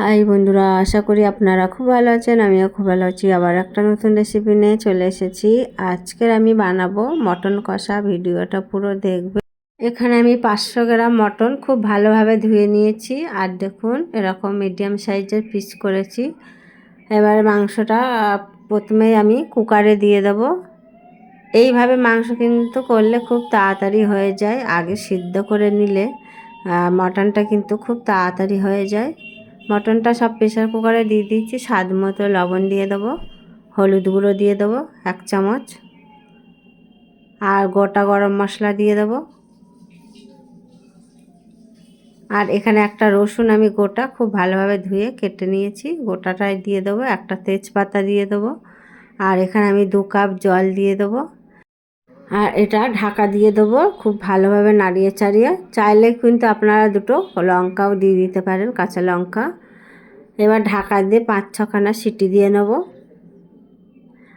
High বন্ধুরা, আশা করি আপনারা খুব ভালো আছেন, আমিও খুব ভালো আছি। আবার একটা নতুন রেসিপি নিয়ে চলে এসেছি। আজকের আমি বানাবো মটন কষা, ভিডিওটা পুরো দেখবে। এখানে আমি পাঁচশো গ্রাম মটন খুব ভালোভাবে ধুয়ে নিয়েছি। আর দেখুন, এরকম মিডিয়াম সাইজের পিস করেছি। এবার মাংসটা প্রথমেই আমি কুকারে দিয়ে দেবো। এইভাবে মাংস কিন্তু করলে খুব তাড়াতাড়ি হয়ে যায়, আগে সিদ্ধ করে নিলে। মটনটা কিন্তু খুব তাড়াতাড়ি হয়ে যায়। মটনটা সব প্রেশার কুকারে দিয়ে দিচ্ছি। স্বাদ মতো লবণ দিয়ে দেবো, হলুদ গুঁড়ো দিয়ে দেবো, এক চামচ। আর গোটা গরম মশলা দিয়ে দেবো। আর এখানে একটা রসুন আমি গোটা খুব ভালোভাবে ধুয়ে কেটে নিয়েছি। গোটাটাই দিয়ে দেবো, একটা তেজপাতা দিয়ে দেবো। আর এখানে আমি দু কাপ জল দিয়ে দেবো। আর এটা ঢাকা দিয়ে দেবো খুব ভালোভাবে নাড়িয়ে চাড়িয়ে। চাইলে কিন্তু আপনারা দুটো লঙ্কাও দিয়ে দিতে পারেন, কাঁচা লঙ্কা। এবার ঢাকা দিয়ে পাঁচ ছখানা সিটি দিয়ে নেব।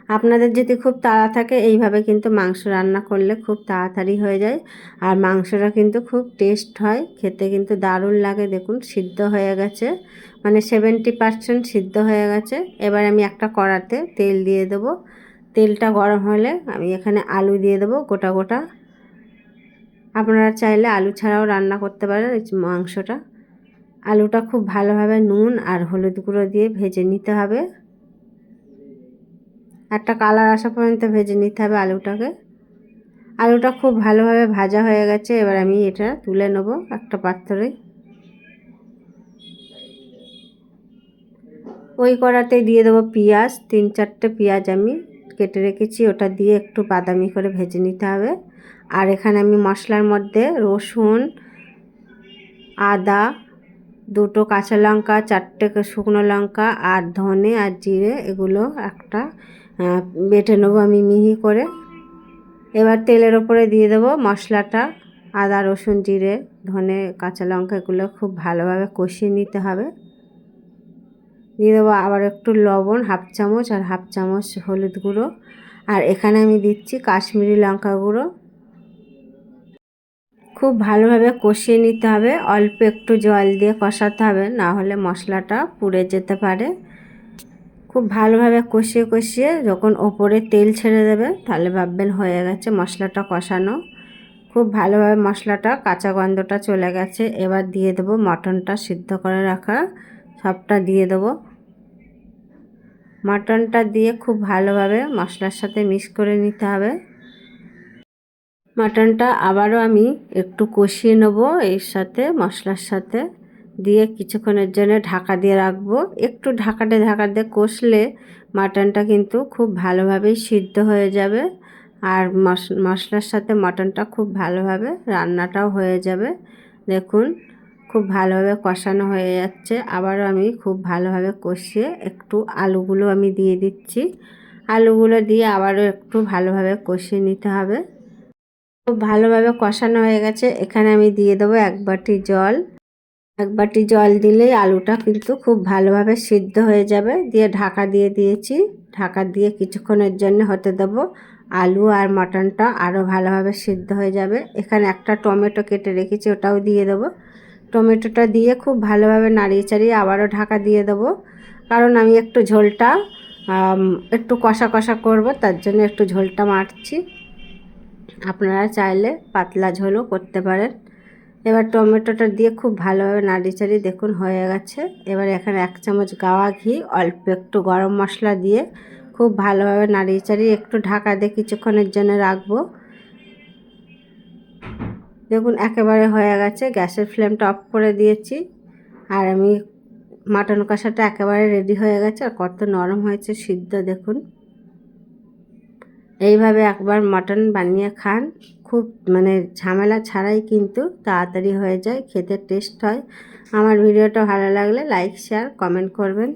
আপনাদের যদি খুব তাড়া থাকে, এইভাবে কিন্তু মাংস রান্না করলে খুব তাড়াতাড়ি হয়ে যায়। আর মাংসটা কিন্তু খুব টেস্ট হয়, খেতে কিন্তু দারুণ লাগে। দেখুন, সিদ্ধ হয়ে গেছে। মানে সেভেন্টি পারসেন্ট সিদ্ধ হয়ে গেছে। এবার আমি একটা কড়াতে তেল দিয়ে দেবো। তেলটা গরম হলে আমি এখানে আলু দিয়ে দেবো গোটা গোটা। আপনারা চাইলে আলু ছাড়াও রান্না করতে পারেন মাংসটা। আলুটা খুব ভালোভাবে নুন আর হলুদ গুঁড়ো দিয়ে ভেজে নিতে হবে। একটা কালার আসা পর্যন্ত ভেজে নিতে হবে আলুটাকে। আলুটা খুব ভালোভাবে ভাজা হয়ে গেছে, এবার আমি এটা তুলে নেব একটা পাত্রে। ওই কড়াতে দিয়ে দেবো পেঁয়াজ, তিন চারটে পেঁয়াজ আমি। কেটে রেখেছি, ওটা দিয়ে একটু বাদামি করে ভেজে নিতে হবে। আর এখানে আমি মশলার মধ্যে রসুন, আদা, দুটো কাঁচা লঙ্কা, চারটে শুকনো লঙ্কা আর ধনে আর জিরে, এগুলো একটা বেটে নেব আমি মিহি করে। এবার তেলের ওপরে দিয়ে দেবো মশলাটা, আদা, রসুন, জিরে, ধনে, কাঁচা লঙ্কা, এগুলো খুব ভালোভাবে কষিয়ে নিতে হবে। দিয়ে দেবো আবার একটু লবণ, হাফ চামচ আর হাফ চামচ হলুদ গুঁড়ো। আর এখানে আমি দিচ্ছি কাশ্মীরি লঙ্কা গুঁড়ো। খুব ভালোভাবে কষিয়ে নিতে হবে, অল্প একটু জল দিয়ে কষাতে হবে, না হলে মশলাটা পুড়ে যেতে পারে। খুব ভালোভাবে কষিয়ে কষিয়ে যখন ওপরে তেল ছেড়ে দেবে, তাহলে ভাববেন হয়ে গেছে মশলাটা কষানো। খুব ভালোভাবে মশলাটা, কাঁচা গন্ধটা চলে গেছে, এবার দিয়ে দেবো মটনটা সিদ্ধ করে রাখা। সবটা দিয়ে দেবো। মাটনটা দিয়ে খুব ভালোভাবে মশলার সাথে মিক্স করে নিতে হবে। মাটনটা আবারও আমি একটু কষিয়ে নেব এর সাথে, মশলার সাথে। দিয়ে কিছুক্ষণের জন্য ঢাকা দিয়ে রাখব। একটু ঢাকাটে ঢাকা দিয়ে কষলে মাটনটা কিন্তু খুব ভালোভাবেই সিদ্ধ হয়ে যাবে। আর মশলার সাথে মাটনটা খুব ভালোভাবে রান্নাটাও হয়ে যাবে। দেখুন খুব ভালোভাবে কষানো হয়ে যাচ্ছে। আবারও আমি খুব ভালোভাবে কষিয়ে একটু আলুগুলো আমি দিয়ে দিচ্ছি। আলুগুলো দিয়ে আবারও একটু ভালোভাবে কষিয়ে নিতে হবে। খুব ভালোভাবে কষানো হয়ে গেছে। এখানে আমি দিয়ে দেবো এক বাটি জল। এক বাটি জল দিলেই আলুটা কিন্তু খুব ভালোভাবে সিদ্ধ হয়ে যাবে। দিয়ে ঢাকা দিয়ে দিয়েছি। ঢাকা দিয়ে কিছুক্ষণের জন্য হতে দেবো। আলু আর মটনটা আরও ভালোভাবে সিদ্ধ হয়ে যাবে। এখানে একটা টমেটো কেটে রেখেছি, ওটাও দিয়ে দেবো। টমেটোটা দিয়ে খুব ভালোভাবে নাড়িয়ে চাড়িয়ে আবারও ঢাকা দিয়ে দেবো। কারণ আমি একটু ঝোলটা একটু কষা কষা করব, তার জন্য একটু ঝোলটা মারছি। আপনারা চাইলে পাতলা ঝোলও করতে পারেন। এবার টমেটোটা দিয়ে খুব ভালোভাবে নাড়িয়ে চাড়িয়ে দেখুন হয়ে গেছে। এবার এখানে এক চামচ গাওয়া ঘি, অল্প একটু গরম মশলা দিয়ে খুব ভালোভাবে নাড়িয়ে চাড়িয়ে একটু ঢাকা দিয়ে কিছুক্ষণের জন্য রাখব। দেখুন, একেবারে হয়ে গেছে। গ্যাসের ফ্লেমটা অফ করে দিয়েছি। আর আমি মাটন কষাটা একেবারে রেডি হয়ে গেছে। আর কত নরম হয়েছে সিদ্ধ, দেখুন। এইভাবে একবার মাটন বানিয়ে খান। খুব মানে ঝামেলা ছাড়াই কিন্তু তাড়াতাড়ি হয়ে যায়, খেতে টেস্ট হয়। আমার ভিডিওটা ভালো লাগলে লাইক, শেয়ার, কমেন্ট করবেন।